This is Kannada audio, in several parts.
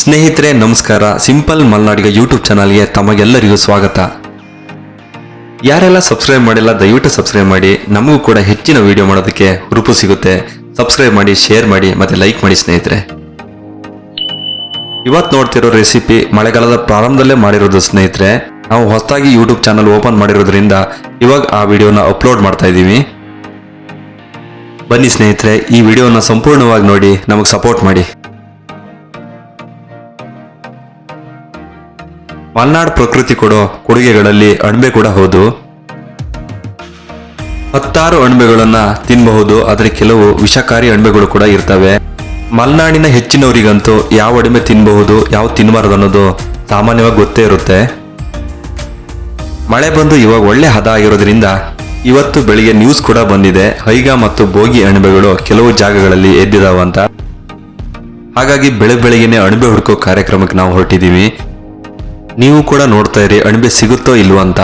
ಸ್ನೇಹಿತರೆ, ನಮಸ್ಕಾರ. ಸಿಂಪಲ್ ಮಲ್ನಾಡಿಗ ಯೂಟ್ಯೂಬ್ ಚಾನಲ್ಗೆ ತಮಗೆಲ್ಲರಿಗೂ ಸ್ವಾಗತ. ಯಾರೆಲ್ಲ ಸಬ್ಸ್ಕ್ರೈಬ್ ಮಾಡಿಲ್ಲ, ದಯವಿಟ್ಟು ಸಬ್ಸ್ಕ್ರೈಬ್ ಮಾಡಿ. ನಮಗೂ ಕೂಡ ಹೆಚ್ಚಿನ ವಿಡಿಯೋ ಮಾಡೋದಕ್ಕೆ ರೂಪು ಸಿಗುತ್ತೆ. ಸಬ್ಸ್ಕ್ರೈಬ್ ಮಾಡಿ, ಶೇರ್ ಮಾಡಿ, ಮತ್ತೆ ಲೈಕ್ ಮಾಡಿ ಸ್ನೇಹಿತರೆ. ಇವತ್ತು ನೋಡ್ತಿರೋ ರೆಸಿಪಿ ಮಳೆಗಾಲದ ಪ್ರಾರಂಭದಲ್ಲೇ ಮಾಡಿರೋದು ಸ್ನೇಹಿತರೆ. ನಾವು ಹೊಸದಾಗಿ ಯೂಟ್ಯೂಬ್ ಚಾನಲ್ ಓಪನ್ ಮಾಡಿರೋದ್ರಿಂದ ಇವಾಗ ಆ ವಿಡಿಯೋನ ಅಪ್ಲೋಡ್ ಮಾಡ್ತಾ ಇದ್ದೀವಿ. ಬನ್ನಿ ಸ್ನೇಹಿತರೆ, ಈ ವಿಡಿಯೋನ ಸಂಪೂರ್ಣವಾಗಿ ನೋಡಿ, ನಮಗೆ ಸಪೋರ್ಟ್ ಮಾಡಿ. ಮಲ್ನಾಡ್ ಪ್ರಕೃತಿ ಕೊಡೋ ಕೊಡುಗೆಗಳಲ್ಲಿ ಅಣಬೆ ಕೂಡ ಹೌದು. ಹತ್ತಾರು ಅಣಬೆಗಳನ್ನ ತಿನ್ನಬಹುದು ಆದರೆ ಕೆಲವು ವಿಷಕಾರಿ ಅಣಬೆಗಳು ಕೂಡ ಇರ್ತವೆ. ಮಲೆನಾಡಿನ ಹೆಚ್ಚಿನವರಿಗಂತೂ ಯಾವ ಅಡಿಮೆ ತಿನ್ನಬಹುದು ಯಾವ ತಿನ್ನಬಾರದು ಅನ್ನೋದು ಸಾಮಾನ್ಯವಾಗಿ ಗೊತ್ತೇ ಇರುತ್ತೆ. ಮಳೆ ಬಂದು ಇವಾಗ ಒಳ್ಳೆ ಹದ ಆಗಿರೋದ್ರಿಂದ ಇವತ್ತು ಬೆಳಿಗ್ಗೆ ನ್ಯೂಸ್ ಕೂಡ ಬಂದಿದೆ. ಹೈಗ ಮತ್ತು ಬೋಗಿ ಅಣಬೆಗಳು ಕೆಲವು ಜಾಗಗಳಲ್ಲಿ ಎದ್ದಿದಾವಂತ. ಹಾಗಾಗಿ ಬೆಳೆ ಬೆಳಗ್ಗೆನೆ ಅಣಬೆ ಹುಡುಕೋ ಕಾರ್ಯಕ್ರಮಕ್ಕೆ ನಾವು ಹೊರಟಿದ್ದೀವಿ. ನೀವು ಕೂಡ ನೋಡ್ತಾ ಇರಿ ಅಣಬೆ ಸಿಗುತ್ತೋ ಇಲ್ವೋ ಅಂತ.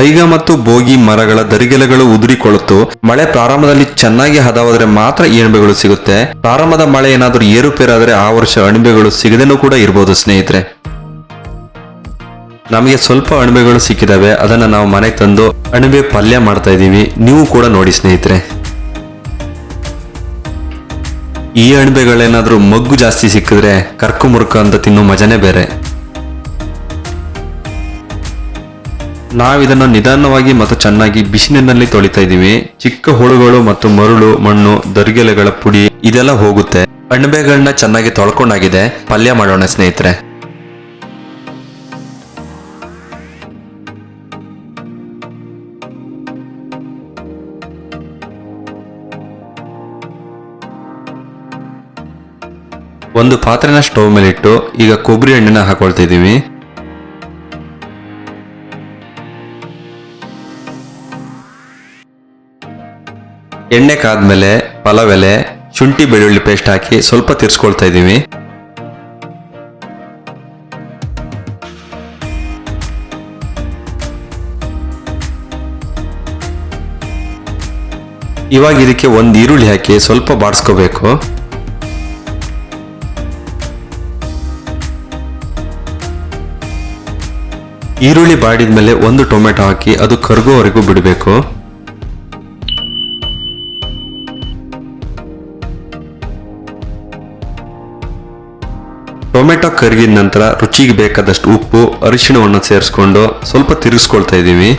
ಐಗ ಮತ್ತು ಬೋಗಿ ಮರಗಳ ದರಿಗೆಲೆಗಳು ಉದುರಿಕೊಳ್ಳುತ್ತು. ಮಳೆ ಪ್ರಾರಂಭದಲ್ಲಿ ಚೆನ್ನಾಗಿ ಹದವಾದರೆ ಮಾತ್ರ ಈ ಅಣಬೆಗಳು ಸಿಗುತ್ತೆ. ಪ್ರಾರಂಭದ ಮಳೆ ಏನಾದರೂ ಏರುಪೇರಾದರೆ ಆ ವರ್ಷ ಅಣಬೆಗಳು ಸಿಗದೇನೂ ಕೂಡ ಇರಬಹುದು ಸ್ನೇಹಿತರೆ. ನಮಗೆ ಸ್ವಲ್ಪ ಅಣಬೆಗಳು ಸಿಕ್ಕಿದಾವೆ. ಅದನ್ನ ನಾವು ಮನೆಗೆ ತಂದು ಅಣಬೆ ಪಲ್ಯ ಮಾಡ್ತಾ ಇದ್ದೀವಿ. ನೀವು ಕೂಡ ನೋಡಿ ಸ್ನೇಹಿತರೆ. ಈ ಅಣಬೆಗಳೇನಾದರೂ ಮಗ್ಗು ಜಾಸ್ತಿ ಸಿಕ್ಕಿದ್ರೆ ಕರ್ಕು ಮುರುಕು ಅಂತ ತಿನ್ನೋ ಮಜನೇ ಬೇರೆ. ನಾವಿದನ್ನು ನಿಧಾನವಾಗಿ ಮತ್ತು ಚೆನ್ನಾಗಿ ಬಿಸಿಲಿನಲ್ಲಿ ತೊಳಿತಾ ಇದೀವಿ ಚಿಕ್ಕ ಹುಳುಗಳು ಮತ್ತು ಮರುಳು, ಮಣ್ಣು, ದರ್ಗೆಲೆಗಳ ಪುಡಿ, ಇದೆಲ್ಲ ಹೋಗುತ್ತೆ. ಅಣಬೆಗಳನ್ನ ಚೆನ್ನಾಗಿ ತೊಳ್ಕೊಂಡಾಗಿದೆ. ಪಲ್ಯ ಮಾಡೋಣ ಸ್ನೇಹಿತರೆ. ಒಂದು ಪಾತ್ರೆನ ಸ್ಟವ್ ಮೇಲೆ ಇಟ್ಟು ಈಗ ಕೊಬ್ಬರಿ ಎಣ್ಣೆನ ಹಾಕೊಳ್ತಾ ಎಣ್ಣೆ ಕಾದ್ಮೇಲೆ ಪಲಾವ್ ಎಲೆ ಶುಂಠಿ ಬೆಳ್ಳುಳ್ಳಿ ಪೇಸ್ಟ್ ಹಾಕಿ ಸ್ವಲ್ಪ ತಿರ್ಸ್ಕೊಳ್ತಾ ಇದ್ದೀವಿ. ಇವಾಗ ಇದಕ್ಕೆ ಒಂದು ಈರುಳ್ಳಿ ಹಾಕಿ ಸ್ವಲ್ಪ ಬಾಡಿಸ್ಕೋಬೇಕು. ಈರುಳ್ಳಿ ಬಾಡಿದ್ಮೇಲೆ ಒಂದು ಟೊಮೆಟೊ ಹಾಕಿ ಅದು ಕರಗೋವರೆಗೂ ಬಿಡಬೇಕು. ಟೊಮೆಟೊ ಕರಗಿದ ನಂತರ ರುಚಿಗೆ ಬೇಕಾದಷ್ಟು ಉಪ್ಪು, ಅರಿಶಿಣವನ್ನು ಸೇರಿಸ್ಕೊಂಡು ಸ್ವಲ್ಪ ತಿರುಗಿಸ್ಕೊಳ್ತಾ ಇದ್ದೀವಿ.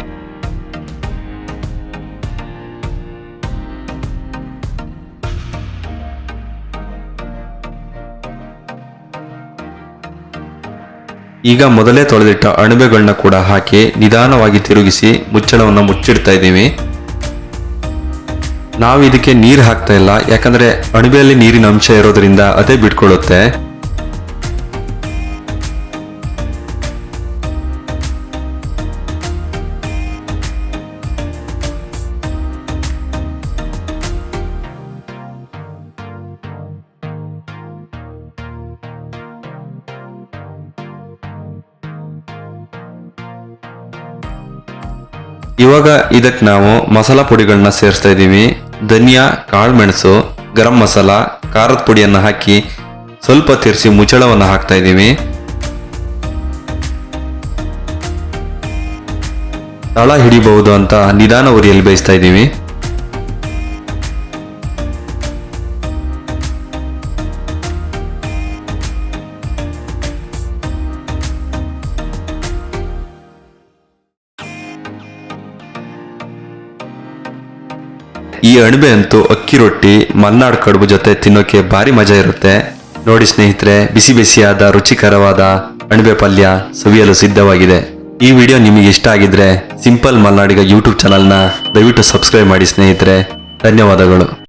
ಈಗ ಮೊದಲೇ ತೊಳೆದಿಟ್ಟ ಅಣಬೆಗಳನ್ನ ಕೂಡ ಹಾಕಿ ನಿಧಾನವಾಗಿ ತಿರುಗಿಸಿ ಮುಚ್ಚಳವನ್ನು ಮುಚ್ಚಿಡ್ತಾ ಇದ್ದೀವಿ. ನಾವು ಇದಕ್ಕೆ ನೀರು ಹಾಕ್ತಾ ಇಲ್ಲ, ಯಾಕಂದರೆ ಅಣಬೆಯಲ್ಲಿ ನೀರಿನ ಅಂಶ ಇರೋದ್ರಿಂದ ಅದೇ ಬಿಟ್ಕೊಳ್ಳುತ್ತೆ. ಇವಾಗ ಇದಕ್ಕೆ ನಾವು ಮಸಾಲ ಪುಡಿಗಳನ್ನ ಸೇರಿಸ್ತಾ ಇದ್ದೀವಿ. ಧನಿಯಾ ಕಾಳುಮೆಣಸು ಗರಂ ಮಸಾಲ, ಖಾರದ ಪುಡಿಯನ್ನು ಹಾಕಿ ಸ್ವಲ್ಪ ತಿರ್ಸಿ ಮುಚ್ಚಳವನ್ನು ಹಾಕ್ತಾ ಇದ್ದೀವಿ. ತಳ ಹಿಡಿಬಹುದು ಅಂತ ನಿಧಾನ ಉರಿಯಲ್ಲಿ ಬೇಯಿಸ್ತಾ ಇದ್ದೀವಿ. ಈ ಅಣಬೆ ಅಂತೂ ಅಕ್ಕಿ ರೊಟ್ಟಿ, ಮಲ್ನಾಡ್ ಕಡುಬು ಜೊತೆ ತಿನ್ನೋಕೆ ಭಾರಿ ಮಜಾ ಇರುತ್ತೆ. ನೋಡಿ ಸ್ನೇಹಿತರೆ, ಬಿಸಿ ಬಿಸಿಯಾದ, ರುಚಿಕರವಾದ ಅಣಬೆ ಪಲ್ಯ ಸವಿಯಲು ಸಿದ್ಧವಾಗಿದೆ. ಈ ವಿಡಿಯೋ ನಿಮಗೆ ಇಷ್ಟ ಆಗಿದ್ರೆ ಸಿಂಪಲ್ ಮಲ್ನಾಡಿಗ ಯೂಟ್ಯೂಬ್ ಚಾನಲ್ನ ದಯವಿಟ್ಟು ಸಬ್ಸ್ಕ್ರೈಬ್ ಮಾಡಿ ಸ್ನೇಹಿತರೆ. ಧನ್ಯವಾದಗಳು.